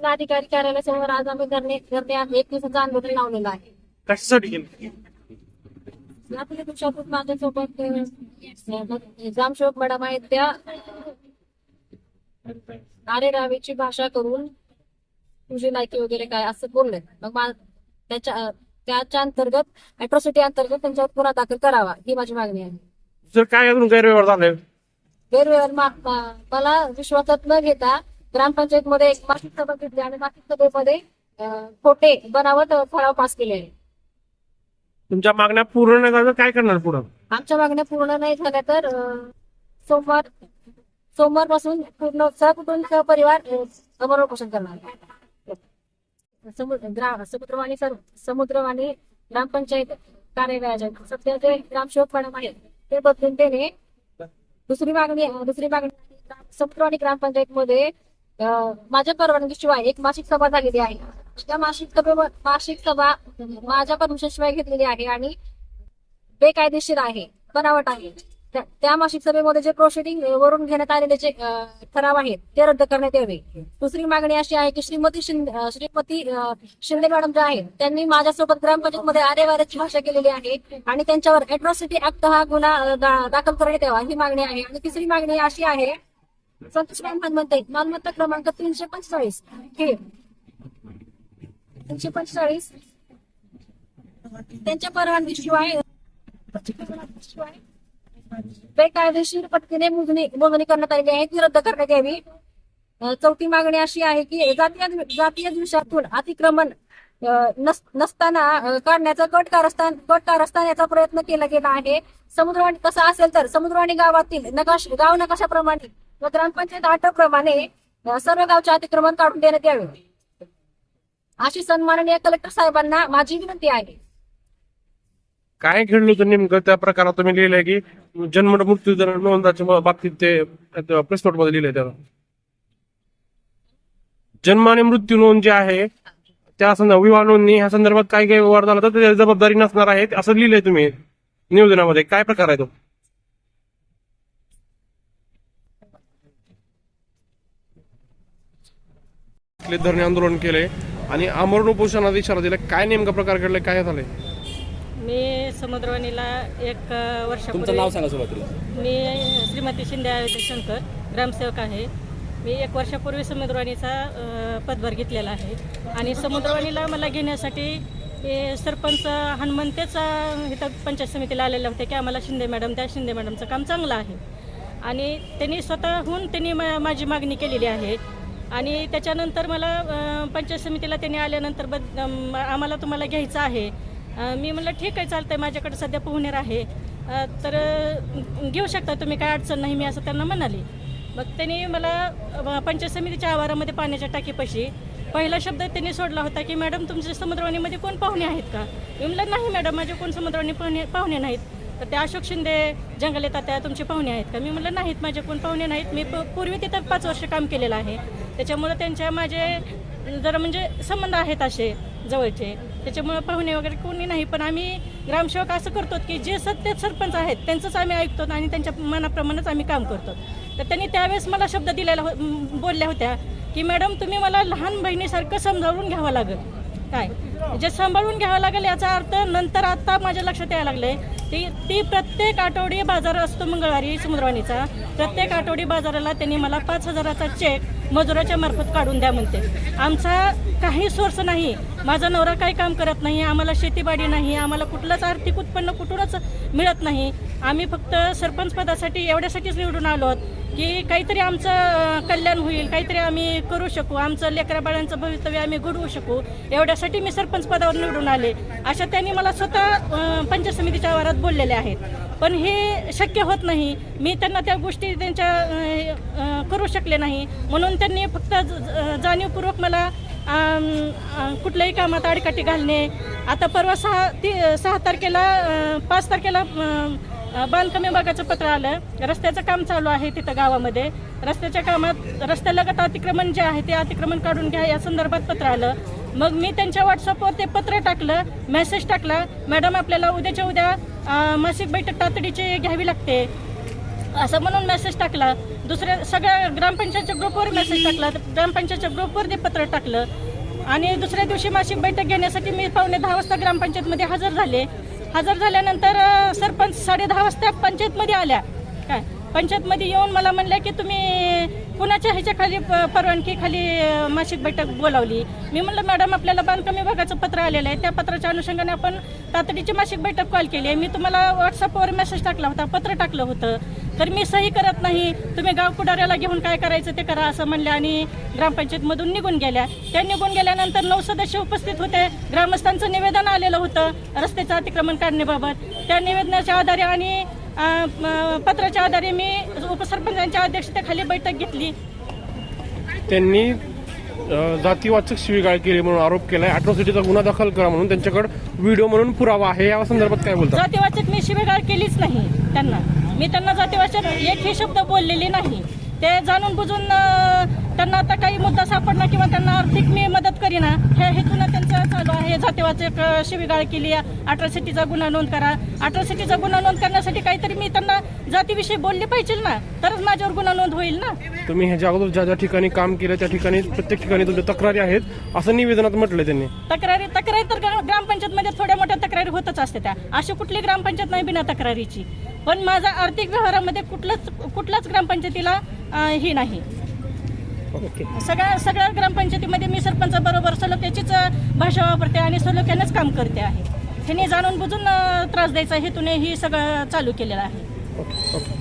जिल्हाधिकारी कार्यालयासमोर आज आम्ही धरणे धरणे आहे एक दिवसाचं आंदोलन लावलेलं आहे. कशासाठी केलं? आपल्या माझ्यासोबत मॅडम आहेत त्या आरे रावेची भाषा करून तुझी लायकी वगैरे काय असं बोलले. मग त्याच्या त्याच्या अंतर्गत अॅट्रॉसिटी अंतर्गत त्यांच्यावर गुन्हा दाखल करावा ही माझी मागणी आहे. जर काय अजून गैरव्यवहार झालाय गैरव्यवहार मला विश्वासात न घेता ग्रामपंचायत मध्ये एक मासिक सभा घेतली आणि मासिक सभेमध्ये खोटे बनावट ठराव पास केले. आहे तुमच्या मागण्या पूर्ण नाही काय करणार पुढं? आमच्या मागण्या पूर्ण नाही झाल्या तर अं, सोमवार सोमवारपासून पूर्ण सहकुटुंब सहपरिवार अं, समोर उपोषण करणार. समु- ग्रा- समुद्रवाणी सर समुद्रवाणी ग्रामपंचायत कार्यालयाच्या सध्या जे ग्रामसेवक मॅडम आहेत. ते बदलून देणे. दुसरी मागणी दुसरी मागणी समुद्रवाणी ग्रामपंचायत मध्ये माझ्या परवानगीशिवाय एक मासिक सभा झालेली आहे. त्या मासिक सभेवर मासिक सभा माझ्या परमिशनशिवाय घेतलेली आहे आणि बेकायदेशीर आहे बनावट आहे. त्या- त्या मासिक सभेमध्ये जे प्रोसिडिंग वरून घेण्यात आलेले जे ठराव आहेत ते रद्द करण्यात यावे. दुसरी मागणी अशी आहे की श्रीमती शिंदे श्रीमती शिंदे मॅडम ज्या आहेत त्यांनी माझ्यासोबत ग्रामपंचायत मध्ये आरेवाऱ्याची भाषा केलेली आहे आणि त्यांच्यावर अॅट्रॉसिटी ऍक्ट हा गुन्हा दाखल करण्यात यावा ही मागणी आहे. आणि तिसरी मागणी अशी आहे संतोष मालमत्ता मालमत्ता क्रमांक तीनशे पंचेचाळीस हे तीनशे पंचेचाळीस त्यांच्या परवानगीशिवाय शिवाय बेकायदेशीर पद्धतीने मोजणी मोजणी करण्यात आलेली आहे ती रद्द करण्यात यावी चौथी मागणी अशी आहे की जातीय जातीय दिवसातून अतिक्रमण नसताना काढण्याचा कट कारस्थान कट कारस्थान याचा प्रयत्न केला गेला आहे समुद्रवाणी कसा असेल तर समुद्रवाणी गावातील नकाश गाव नकाशाप्रमाणे व ग्रामपंचायत आठप्रमाणे सर्व गावचे अतिक्रमण काढून देण्यात यावे. अशी सन्माननीय कलेक्टर साहेबांना माझी विनंती आहे. काय घडलं होतं नेमकं? त्या प्रकारात तुम्ही लिहिलंय की जन्म मृत्यू दर नोंदाच्या बाबतीत ते प्रेस नोटमध्ये लिहिलंय त्याला. जन्म आणि मृत्यू नोंद जे आहे त्या संदर्भात विवाह नोंदणी ह्या संदर्भात काय काय व्यवहार झाला तर त्याची जबाबदारी नसणार आहे असं लिहिलंय तुम्ही. निवेदनामध्ये काय प्रकार आहे तो? आपले धरणे आंदोलन केले आणि आमरण उपोषणाचा इशारा दिला. काय नेमका प्रकार घडलाय काय झालंय मी समुद्रवाणीला एक वर्षापूर्वी नाव सांगा सुरुवातीला. मी श्रीमती शिंदे आयोजक शंकर ग्रामसेवक आहे. मी एक वर्षापूर्वी समुद्रवाणीचा अ, पदभार घेतलेला आहे. आणि समुद्रवाणीला मला घेण्यासाठी हे सरपंच हनुमंतेच अ, इथं पंचायत समितीला आलेले होते की आम्हाला शिंदे मॅडम त्या शिंदे मॅडमचं काम चांगलं आहे. आणि त्यांनी स्वतःहून त्यांनी मा माझी मागणी केलेली आहे आणि त्याच्यानंतर मला पंचायत समितीला त्यांनी आल्यानंतर बद आम्हाला तुम्हाला घ्यायचं आहे. मी म्हणलं ठीक आहे चालतं आहे माझ्याकडे सध्या पोहणेर आहे. तर घेऊ शकता तुम्ही काय अडचण नाही मी असं त्यांना म्हणाले. मग त्यांनी मला पंचायत समितीच्या आवारामध्ये पाण्याच्या टाकीपाशी पहिला शब्द त्यांनी सोडला होता की मॅडम तुमच्या समुद्रवाणीमध्ये कोण पाहुणे आहेत का? मी म्हटलं नाही मॅडम माझे कोण समुद्रवाणी पाहुणे पाहुणे नाहीत. तर ते अशोक शिंदे जंगल त्या तुमचे पाहुणे आहेत का? मी म्हणलं नाहीत माझे कोण पाहुणे नाहीत. मी प- पूर्वी तिथं पाच वर्ष काम केलेलं आहे. त्याच्यामुळं त्यांच्या माझे जरा म्हणजे संबंध आहेत असे जवळचे त्याच्यामुळं पाहुणे वगैरे कोणी नाही पण आम्ही ग्रामसेवक असं करतो की जे सत्य सरपंच आहेत त्यांचंच आम्ही ऐकतो आणि त्यांच्या मनाप्रमाणेच आम्ही काम करतो तर त्यांनी त्यावेळेस मला शब्द दिलेला हो बोलल्या होत्या की मॅडम तुम्ही मला लहान बहिणीसारखं समजावून घ्यावं लागेल. काय? जे सांभाळून घ्यावं लागेल याचा अर्थ नंतर आता माझ्या लक्षात यायला लागलंय ती ती प्रत्येक आठवडी बाजार असतो मंगळवारी समुद्रवाणीचा. प्रत्येक आठवडी बाजाराला त्यांनी मला पाच हजाराचा चेक मजुराच्या मार्फत काढून द्या म्हणते. आमचा काही सोर्स नाही. माझा नवरा काही काम करत नाही. आम्हाला शेतीबाडी नाही. आम्हाला कुठलंच आर्थिक उत्पन्न कुठूनच मिळत नाही. आम्ही फक्त सरपंच पदासाठी एवढ्यासाठीच निवडून आलो आहोत. की काहीतरी आमचं कल्याण होईल काहीतरी आम्ही करू शकू आमचं लेकरा बाळांचं भवितव्य आम्ही घडवू शकू. एवढ्यासाठी मी सरपंच पदावर निवडून आले. अशा त्यांनी मला स्वतः पंच पंचायत समितीच्या आवारात बोललेले आहेत. पण हे शक्य होत नाही. मी त्यांना त्या गोष्टी त्यांच्या करू शकले नाही. म्हणून त्यांनी फक्त ज- ज- जाणीवपूर्वक मला कुठल्याही कामात आडकाठी घालणे. आता परवा सहा ती सहा तारखेला पाच तारखेला बांधकाम विभागाचं पत्र आलं रस्त्याचं काम चालू आहे तिथं गावामध्ये. रस्त्याच्या कामात रस्त्यालगत अतिक्रमण जे आहे ते अतिक्रमण काढून घ्या या संदर्भात पत्र आलं. मग मी त्यांच्या व्हॉट्सअपवर ते पत्र टाकलं मेसेज टाकला मॅडम आपल्याला उद्याच्या उद्या मासिक बैठक तातडीची घ्यावी लागते. असं म्हणून मेसेज टाकला. दुसऱ्या सगळ्या ग्रामपंचायतच्या ग्रुपवर मेसेज टाकला. ग्रामपंचायतच्या ग्रुपवर ते पत्र टाकलं. आणि दुसऱ्या दिवशी मासिक बैठक घेण्यासाठी मी पावणे दहा वाजता ग्रामपंचायतमध्ये हजर झाले. हजर झाल्यानंतर सरपंच साडे दहा वाजता पंचायतमध्ये आल्या. काय? पंचायतमध्ये येऊन मला म्हणल्या की तुम्ही कुणाच्या ह्याच्या खाली प- परवानगी खाली मासिक बैठक बोलावली? मी म्हणलं मॅडम आपल्याला बांधकाम विभागाचं पत्र आलेलं आहे. त्या पत्राच्या अनुषंगाने आपण तातडीची मासिक बैठक कॉल केली आहे. मी तुम्हाला व्हॉट्सअपवर मेसेज टाकला होता पत्र टाकलं होतं. तर मी सही करत नाही. तुम्ही गाव पुढाऱ्याला घेऊन काय करायचं ते करा असं म्हणले आणि ग्रामपंचायतमधून निघून गेल्या. त्या निघून गेल्यानंतर नऊ सदस्य उपस्थित होते. ग्रामस्थांचं निवेदन आलेलं होतं रस्त्याचं अतिक्रमण काढण्याबाबत. त्या निवेदनाच्या आधारे आणि पत्राच्या आधारे मी उपसरपंचांच्या अध्यक्षतेखाली बैठक घेतली. त्यांनी जातीवाचक शिवीगाळ केली म्हणून आरोप केलाय. अॅट्रॉसिटीचा गुन्हा दाखल करा म्हणून त्यांच्याकडे व्हिडिओ म्हणून पुरावा आहे. या संदर्भात काय बोलतात जातीवाचक मी शिवेगाळ केलीच नाही त्यांना. मी त्यांना जातीवाचक एकही शब्द बोललेले नाही. ते जाणून बुजून त्यांना आता काही मुद्दा सापडला किंवा त्यांना आर्थिक मी मदत करीना हे हेतून त्यांचं चालू आहे. जातीवाचक शिवीगाळ केली अट्रॉसिटीचा गुन्हा नोंद करा. अट्रॉसिटीचा गुन्हा नोंद करण्यासाठी काहीतरी मी त्यांना जातीविषयी बोलले पाहिजे ना तरच माझ्यावर गुन्हा नोंद होईल ना. तुम्ही ह्याच्या अगोदर ज्या ज्या ठिकाणी काम केलं त्या ठिकाणी प्रत्येक ठिकाणी तुमच्या तक्रारी आहेत असं निवेदनात म्हटलंय त्यांनी. तक्रारी तक्रारी तर ग्रा- ग्रामपंचायतमध्ये थोड्या मोठ्या तक्रारी होतच असते त्या. अशी कुठली ग्रामपंचायत नाही बिना तक्रारीची. पण माझा आर्थिक व्यवहारामध्ये कुठलंच कुठल्याच ग्रामपंचायतीला ही नाही. सगळ्या सगळ्या ग्रामपंचायतीमध्ये मी सरपंच बरोबर सलोख्याचीच भाषा वापरते आणि सलोख्यानेच काम करते आहे. ह्यांनी जाणून बुजून त्रास द्यायचा हेतूने ही सगळं चालू केलेलं आहे.